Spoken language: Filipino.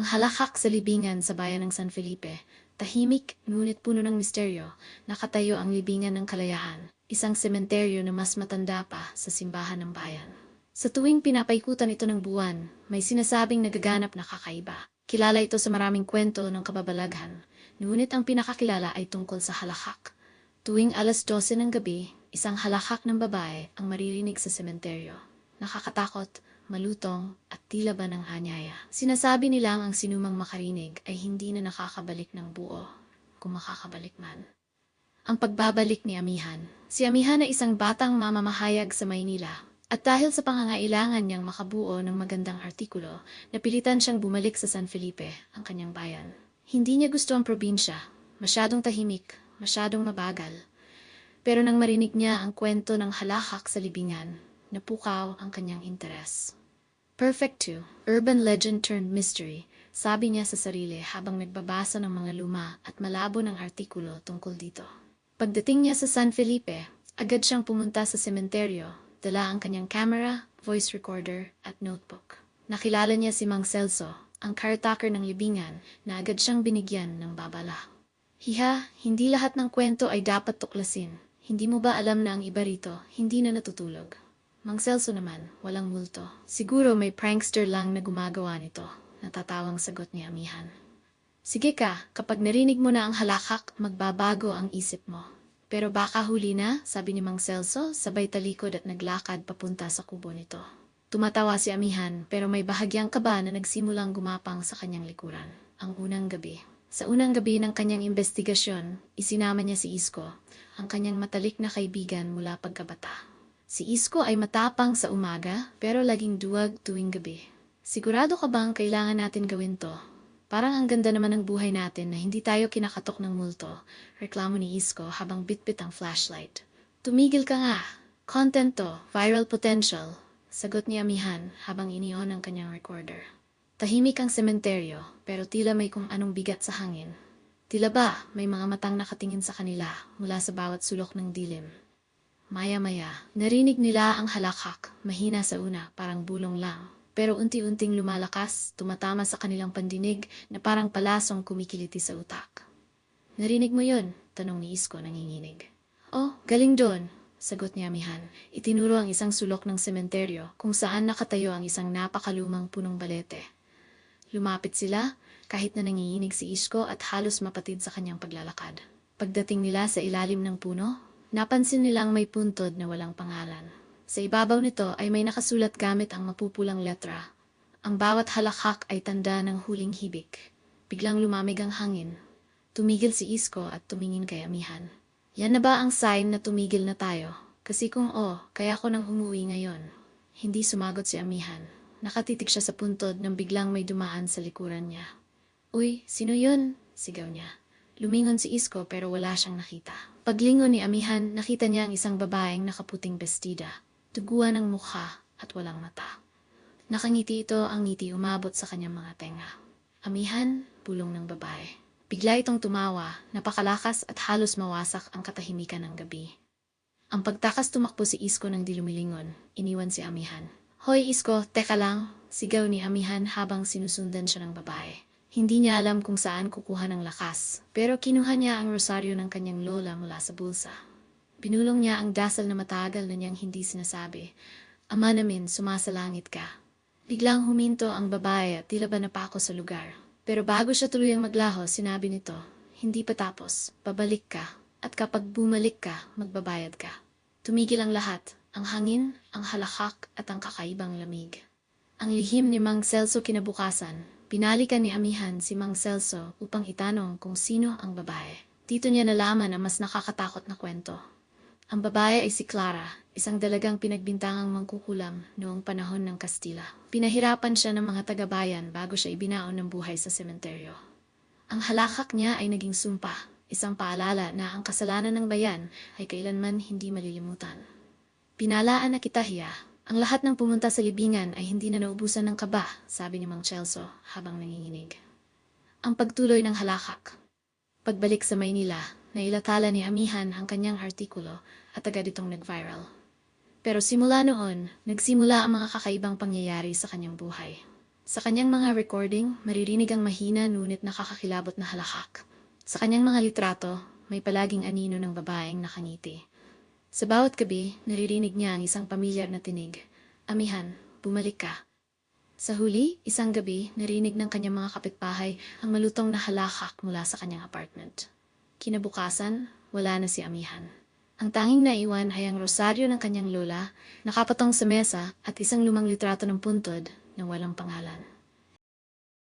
Ang halakak sa libingan sa bayan ng San Felipe, tahimik ngunit puno ng misteryo, nakatayo ang libingan ng kalayaan, isang sementeryo na mas matanda pa sa simbahan ng bayan. Sa tuwing pinapaikutan ito ng buwan, may sinasabing nagaganap na kakaiba. Kilala ito sa maraming kwento ng kababalaghan, ngunit ang pinakakilala ay tungkol sa halakak. Tuwing alas 12 ng gabi, isang halakak ng babae ang maririnig sa sementeryo. Nakakatakot, malutong, at tila ba ng anyaya. Sinasabi nilang ang sinumang makarinig ay hindi na nakakabalik ng buo, kung makakabalik man. Ang pagbabalik ni Amihan. Si Amihan ay isang batang mamamahayag sa Maynila. At dahil sa pangangailangan niyang makabuo ng magandang artikulo, napilitan siyang bumalik sa San Felipe, ang kanyang bayan. Hindi niya gusto ang probinsya. Masyadong tahimik, masyadong mabagal. Pero nang marinig niya ang kwento ng halakak sa libingan, napukaw ang kanyang interes. Perfect 2, urban legend turned mystery, sabi niya sa sarili habang nagbabasa ng mga luma at malabo ng artikulo tungkol dito. Pagdating niya sa San Felipe, agad siyang pumunta sa sementeryo, dala ang kanyang camera, voice recorder, at notebook. Nakilala niya si Mang Celso, ang caretaker ng libingan, na agad siyang binigyan ng babala. Hiha, hindi lahat ng kwento ay dapat tuklasin. Hindi mo ba alam na ang iba rito, hindi na natutulog? Mang Celso naman, walang multo. Siguro may prankster lang na gumagawa nito. Natatawang sagot ni Amihan. Sige ka, kapag narinig mo na ang halakak, magbabago ang isip mo. Pero baka huli na, sabi ni Mang Celso, sabay talikod at naglakad papunta sa kubo nito. Tumatawa si Amihan, pero may bahagyang kaba na nagsimulang gumapang sa kanyang likuran. Ang unang gabi. Sa unang gabi ng kanyang investigasyon, isinama niya si Isko, ang kanyang matalik na kaibigan mula pagkabata. Si Isko ay matapang sa umaga, pero laging duwag tuwing gabi. Sigurado ka bang kailangan natin gawin to? Parang ang ganda naman ng buhay natin na hindi tayo kinakatok ng multo, reklamo ni Isko habang bitbit ang flashlight. Tumigil ka nga. Content to, viral potential, sagot ni Amihan habang inion ang kanyang recorder. Tahimik ang sementeryo, pero tila may kung anong bigat sa hangin. Tila ba may mga matang nakatingin sa kanila mula sa bawat sulok ng dilim. Maya-maya, narinig nila ang halakak, mahina sa una, parang bulong lang. Pero unti-unting lumalakas, tumatama sa kanilang pandinig na parang palasong kumikiliti sa utak. Narinig mo yun? Tanong ni Isko nanginginig. Oh, galing doon, sagot ni Amihan. Itinuro ang isang sulok ng sementeryo kung saan nakatayo ang isang napakalumang punong balete. Lumapit sila, kahit na nanginginig si Isko at halos mapatid sa kanyang paglalakad. Pagdating nila sa ilalim ng puno, Napansin nilang may puntod na walang pangalan. Sa ibabaw nito ay may nakasulat gamit ang mapupulang letra. Ang bawat halakhak ay tanda ng huling hibik. Biglang lumamig ang hangin. Tumigil si Isko at tumingin kay Amihan. Yan na ba ang sign na tumigil na tayo? Kasi kung oh, kaya ko nang umuwi ngayon. Hindi sumagot si Amihan. Nakatitig siya sa puntod nang biglang may dumaan sa likuran niya. Uy, sino yun? Sigaw niya. Lumingon si Isko pero wala siyang nakita. Paglingon ni Amihan, nakita niya ang isang babaeng nakaputing bestida, tuguan ng mukha at walang mata. Nakangiti ito ang ngiti umabot sa kanyang mga tenga. Amihan, bulong ng babae. Bigla itong tumawa, napakalakas at halos mawasak ang katahimikan ng gabi. Ang pagtakas tumakbo si Isko ng dilumilingon, iniwan si Amihan. Hoy Isko, teka lang, sigaw ni Amihan habang sinusundan siya ng babae. Hindi niya alam kung saan kukuha ng lakas, pero kinuha niya ang rosaryo ng kanyang lola mula sa bulsa. Binulong niya ang dasal na matagal na niyang hindi sinasabi. Ama namin, sumasalangit ka. Biglang huminto ang babae at tila ba napako sa lugar. Pero bago siya tuluyang maglaho, sinabi nito, hindi pa tapos, babalik ka. At kapag bumalik ka, magbabayad ka. Tumigil ang lahat, ang hangin, ang halakak at ang kakaibang lamig. Ang lihim ni Mang Celso kinabukasan, Pinalikan ni Amihan si Mang Celso upang itanong kung sino ang babae. Dito niya nalaman ang mas nakakatakot na kwento. Ang babae ay si Clara, isang dalagang pinagbintangang mangkukulam noong panahon ng Kastila. Pinahirapan siya ng mga taga-bayan bago siya ibinaon ng buhay sa sementeryo. Ang halakak niya ay naging sumpa, isang paalala na ang kasalanan ng bayan ay kailanman hindi malilimutan. Pinalaan na kita hiya, ang lahat ng pumunta sa libingan ay hindi na naubusan ng kaba, sabi ni Mang Chelso habang nanginginig. Ang pagtuloy ng halakak. Pagbalik sa Maynila, nailatala ni Amihan ang kanyang artikulo at agad itong nag-viral. Pero simula noon, nagsimula ang mga kakaibang pangyayari sa kanyang buhay. Sa kanyang mga recording, maririnig ang mahina ngunit nakakakilabot na halakak. Sa kanyang mga litrato, may palaging anino ng babaeng nakangiti. Sa bawat gabi, naririnig niya ang isang pamilyar na tinig. Amihan, bumalik ka. Sa huli, isang gabi, narinig ng kanyang mga kapitbahay ang malutong na halakak mula sa kanyang apartment. Kinabukasan, wala na si Amihan. Ang tanging naiwan ay ang rosaryo ng kanyang lola, nakapatong sa mesa at isang lumang litrato ng puntod na walang pangalan.